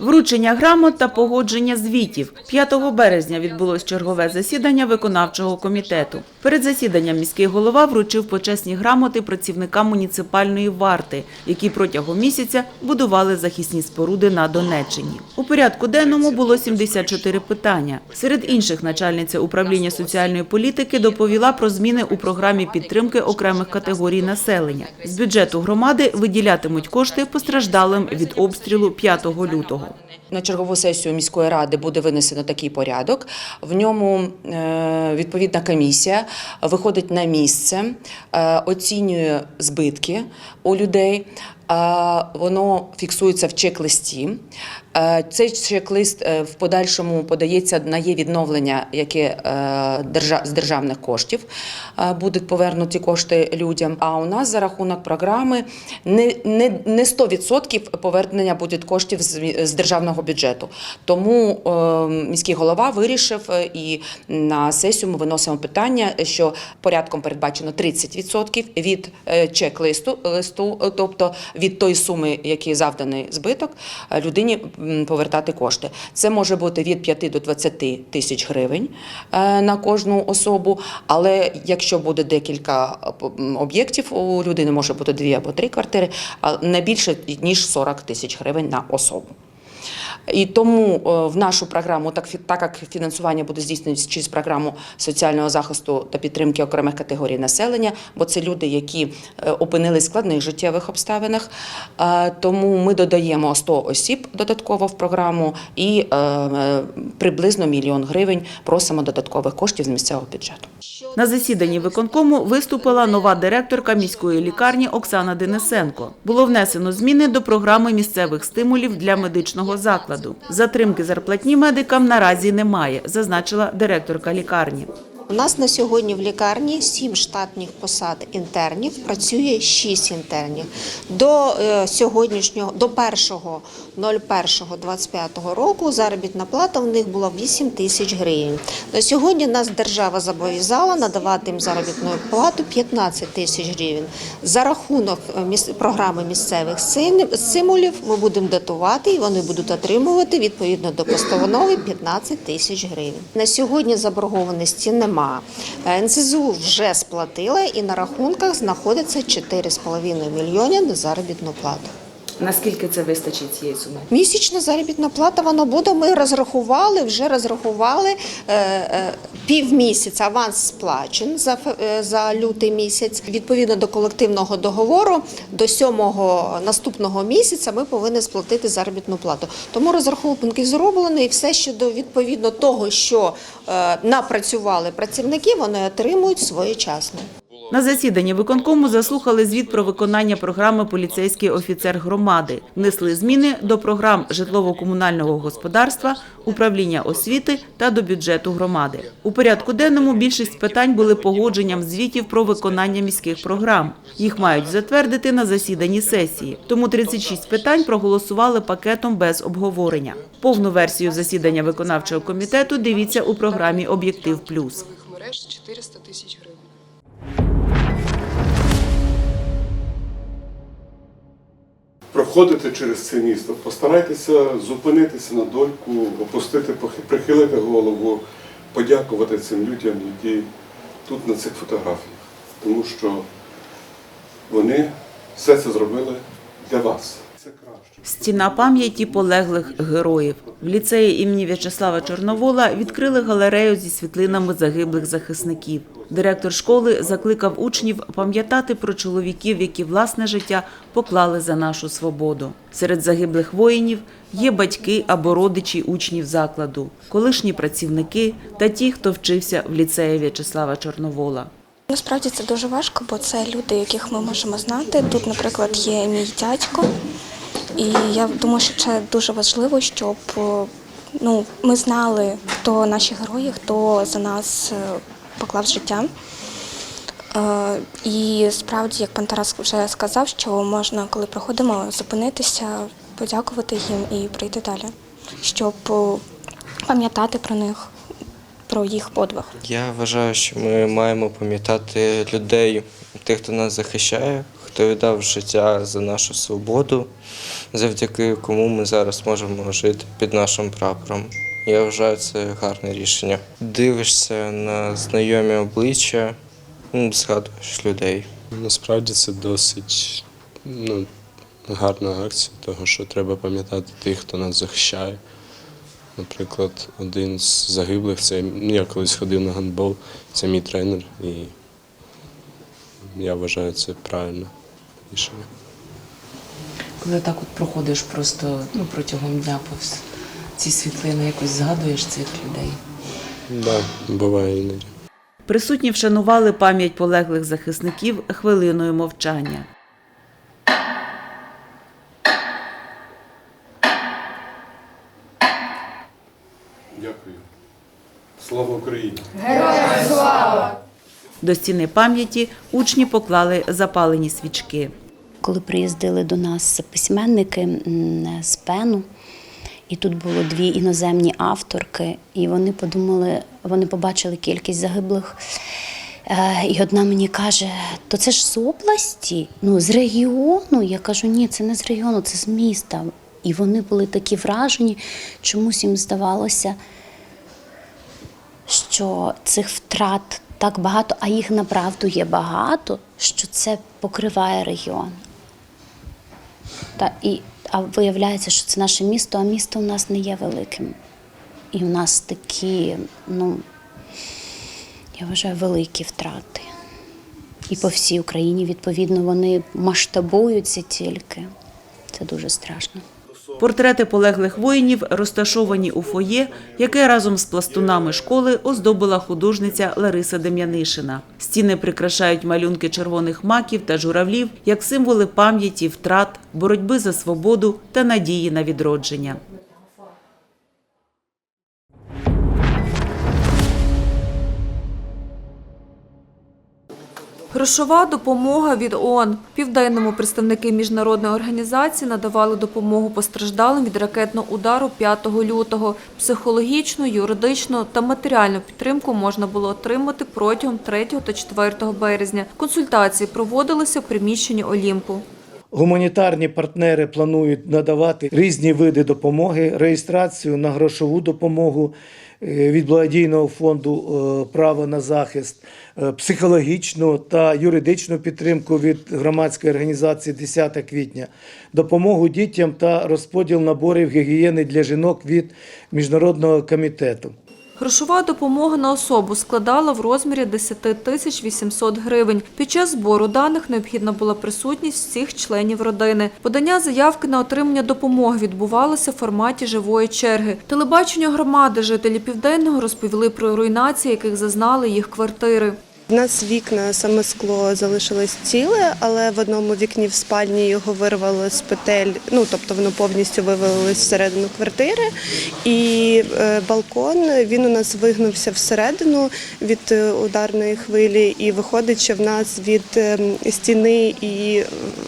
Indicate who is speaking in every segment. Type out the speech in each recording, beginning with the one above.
Speaker 1: Вручення грамот та погодження звітів. 5 березня відбулось чергове засідання виконавчого комітету. Перед засіданням міський голова вручив почесні грамоти працівникам муніципальної варти, які протягом місяця будували захисні споруди на Донеччині. У порядку денному було 74 питання. Серед інших начальниця управління соціальної політики доповіла про зміни у програмі підтримки окремих категорій населення. З бюджету громади виділятимуть кошти постраждалим від обстрілу 5 лютого.
Speaker 2: まずね На чергову сесію міської ради буде винесено такий порядок. В ньому е, відповідна комісія виходить на місце, е, оцінює збитки у людей. Воно фіксується в чек-листі. Е, Цей чек-лист в подальшому подається на є відновлення, яке з державних коштів будуть повернуті кошти людям. А у нас за рахунок програми не, не, не 100% повернення буде коштів з державного бюджету. Тому е, міський голова вирішив е, і на сесію ми виносимо питання, що порядком передбачено 30% від е, чек-листу, листу, е, тобто від тої суми, який завданий збиток, людині повертати кошти. Це може бути від 5 до 20 тисяч гривень на кожну особу. Але якщо буде декілька об'єктів, у людини може бути дві або три квартири, а не більше ніж 40 тисяч гривень на особу. І тому е, в нашу програму, так, так як фінансування буде здійснюватися через програму соціального захисту та підтримки окремих категорій населення, бо це люди, які е, опинились в складних життєвих обставинах. Е, Тому ми додаємо 100 осіб додатково в програму і приблизно мільйон гривень просимо додаткових коштів з місцевого бюджету.
Speaker 1: На засіданні виконкому виступила нова директорка міської лікарні Оксана Денисенко. Було внесено зміни до програми місцевих стимулів для медичного закладу. Затримки зарплатні медикам наразі немає, зазначила директорка лікарні.
Speaker 3: У нас на сьогодні в лікарні 7 штатних посад інтернів, працює 6 інтернів. До е, сьогоднішнього, до 1.01.25 року заробітна плата у них була 8 тисяч гривень. На сьогодні нас держава зобов'язала надавати їм заробітну плату 15 тисяч гривень. За рахунок е, програми місцевих стимулів ми будемо датувати і вони будуть отримувати відповідно до постанови 15 тисяч гривень. На сьогодні заборгованості нема. НСЗУ вже сплатила і на рахунках знаходиться 4,5 мільйони на заробітну плату.
Speaker 1: Наскільки це вистачить цієї суми?
Speaker 3: Місячна заробітна плата воно буде. Ми розрахували, вже розрахували е, е, півмісяця аванс сплачен за, е, за лютий місяць. Відповідно до колективного договору, до сьомого наступного місяця ми повинні сплатити заробітну плату. Тому розрахунки зроблені, і все щодо відповідно того, що напрацювали працівники, вони отримують своєчасно.
Speaker 1: На засіданні виконкому заслухали звіт про виконання програми «Поліцейський офіцер громади», внесли зміни до програм житлово-комунального господарства, управління освіти та до бюджету громади. У порядку денному більшість питань були погодженням звітів про виконання міських програм. Їх мають затвердити на засіданні сесії. Тому 36 питань проголосували пакетом без обговорення. Повну версію засідання виконавчого комітету дивіться у програмі «Об'єктив плюс».
Speaker 4: мереж 400 тисяч.
Speaker 5: Проходите через це місто, постарайтеся зупинитися на дольку, опустити, прихилити голову, подякувати цим людям, які тут на цих фотографіях. Тому що вони все це зробили для вас.
Speaker 1: Стіна пам'яті полеглих героїв. В ліцеї імені В'ячеслава Чорновола відкрили галерею зі світлинами загиблих захисників. Директор школи закликав учнів пам'ятати про чоловіків, які власне життя поклали за нашу свободу. Серед загиблих воїнів є батьки або родичі учнів закладу, колишні працівники та ті, хто вчився в ліцеї В'ячеслава Чорновола.
Speaker 6: Насправді це дуже важко, бо це люди, яких ми можемо знати. Тут, наприклад, є мій дядько, і я думаю, що це дуже важливо, щоб е, ну, ми знали, хто наші герої, хто за нас е, поклав життя. Е, І справді, як пан Тарас вже сказав, що можна, коли приходимо, зупинитися, подякувати їм і прийти далі, щоб пам'ятати про них, про їх подвиг.
Speaker 7: Я вважаю, що ми маємо пам'ятати людей, тих, хто нас захищає, хто віддав життя за нашу свободу, завдяки кому ми зараз можемо жити під нашим прапором. Я вважаю це гарне рішення. Дивишся на знайомі обличчя, ну, згадуєш людей.
Speaker 8: Насправді це досить ну, гарна акція, того що треба пам'ятати тих, хто нас захищає. Наприклад, один з загиблих це ну, я колись ходив на гандбол, це мій тренер, і я вважаю це правильне рішення.
Speaker 9: Коли так от проходиш просто ну, протягом дня повз ці світлини, якось згадуєш цих людей.
Speaker 8: Так, да, буває іноді.
Speaker 1: Присутні вшанували пам'ять полеглих захисників хвилиною мовчання.
Speaker 5: Дякую. Слава Україні!
Speaker 1: До стіни пам'яті учні поклали запалені свічки.
Speaker 10: Коли приїздили до нас письменники з Пену, і тут було дві іноземні авторки, і вони подумали, вони побачили кількість загиблих. Е, І одна мені каже: то це ж з області, ну з регіону. Я кажу, ні, це не з регіону, це з міста. І вони були такі вражені, чомусь їм здавалося, що цих втрат так багато, а їх направду є багато, що це покриває регіон. Та, і, а виявляється, що це наше місто, а місто у нас не є великим. І у нас такі, ну, я вважаю, великі втрати. І по всій Україні, відповідно, вони масштабуються тільки. Це дуже страшно.
Speaker 1: Портрети полеглих воїнів розташовані у фоє, яке разом з пластунами школи оздобила художниця Лариса Дем'янишина. Стіни прикрашають малюнки червоних маків та журавлів як символи пам'яті, втрат, боротьби за свободу та надії на відродження.
Speaker 11: Грошова допомога від ООН. Південному представники міжнародної організації надавали допомогу постраждалим від ракетного удару 5 лютого. Психологічну, юридичну та матеріальну підтримку можна було отримати протягом 3 та 4 березня. Консультації проводилися в приміщенні Олімпу.
Speaker 12: Гуманітарні партнери планують надавати різні види допомоги, реєстрацію на грошову допомогу від благодійного фонду е, право на захист, е, психологічну та юридичну підтримку від громадської організації 10 квітня, допомогу дітям та розподіл наборів гігієни для жінок від міжнародного комітету.
Speaker 11: Грошова допомога на особу складала в розмірі 10 тисяч 800 гривень. Під час збору даних необхідна була присутність всіх членів родини. Подання заявки на отримання допомоги відбувалося в форматі живої черги. Телебачення громади жителі Південного розповіли про руйнації, яких зазнали їх квартири.
Speaker 13: У нас вікна, саме скло залишилось ціле, але в одному вікні в спальні його вирвало з петель, ну тобто воно повністю вивалилось всередину квартири. І е, балкон він у нас вигнувся всередину від е, ударної хвилі, і виходить, що в нас від е, стіни і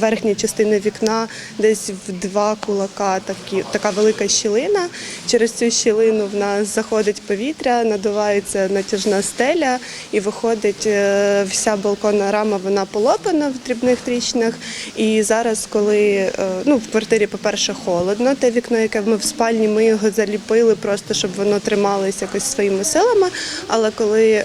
Speaker 13: верхньої частини вікна десь в два кулака такі, така велика щілина. Через цю щілину в нас заходить повітря, надувається натяжна стеля і виходить е, вся балконна рама, вона полопана в дрібних тріщинах. І зараз, коли е, ну, в квартирі, по-перше, холодно, те вікно, яке ми в спальні, ми його заліпили просто, щоб воно трималося якось своїми силами. Але коли е,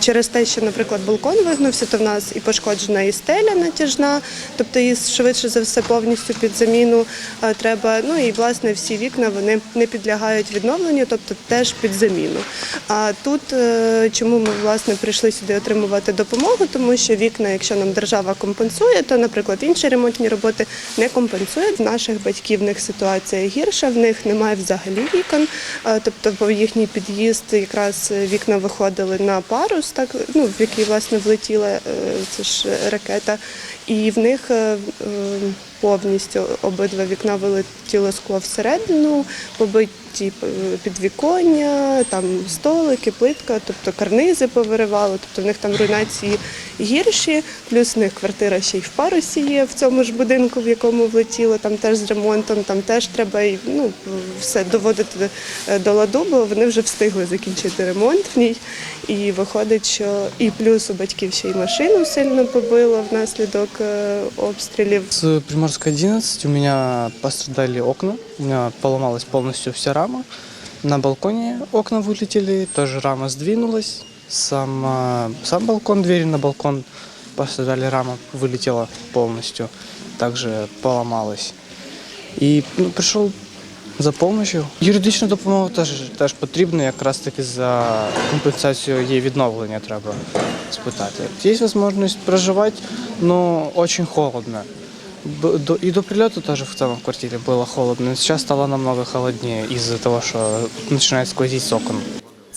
Speaker 13: через те, що, наприклад, балкон вигнувся, то в нас і пошкоджена і стеля натяжна, тобто її швидше за все повністю під заміну е, треба. Ну і власне всі вікна вони не підлягають відновленню, тобто теж під заміну. А тут е, чому ми власне прийшли сюди отримувати допомогу, тому що вікна, якщо нам держава компенсує, то, наприклад, інші ремонтні роботи не компенсують. В наших батьків в них ситуація гірша, в них немає взагалі вікон. Е, Тобто, їхній під'їзд якраз вікна виходили на парус, так ну в який власне влетіла е, це ж ракета, і в них е, е, повністю обидва вікна вилетіло скло всередину, побиті побиті е, підвіконня, там столики, плитка, тобто карнизи повиривало, тобто в них там руйнації гірші, плюс в них квартира ще й в парусі є в цьому ж будинку, в якому влетіло, там теж з ремонтом, там теж треба ну, все доводити е, до ладу, бо вони вже встигли закінчити ремонт в ній. І виходить, що і плюс у батьків ще й машину сильно побило внаслідок е, обстрілів.
Speaker 14: С Приморской 11 у меня пострадали окна, поломалась полностью вся рама. На балконе окна вылетели, тоже рама сдвинулась. Сам, сам балкон, двери на балкон пострадали, рама вылетела полностью, также поломалась. И ну, пришел за помощью. Юридична допомога теж, теж потрібна, якраз таки за компенсацію її відновлення треба спитати. Є можливість проживати, але дуже холодно. До- И до прилета тоже в целом в квартире было холодно. Сейчас стало намного холоднее из-за того, что начинает сквозить с окон.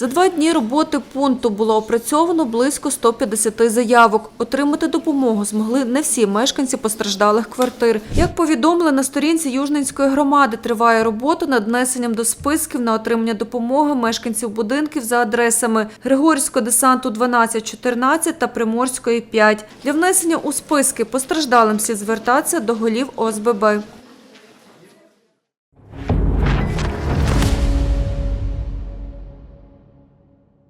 Speaker 11: За два дні роботи пункту було опрацьовано близько 150 заявок. Отримати допомогу змогли не всі мешканці постраждалих квартир. Як повідомили на сторінці Южненської громади, триває робота над внесенням до списків на отримання допомоги мешканців будинків за адресами Григорівського десанту 12-14 та Приморської 5. Для внесення у списки постраждалим слід звертатися до голів ОСББ.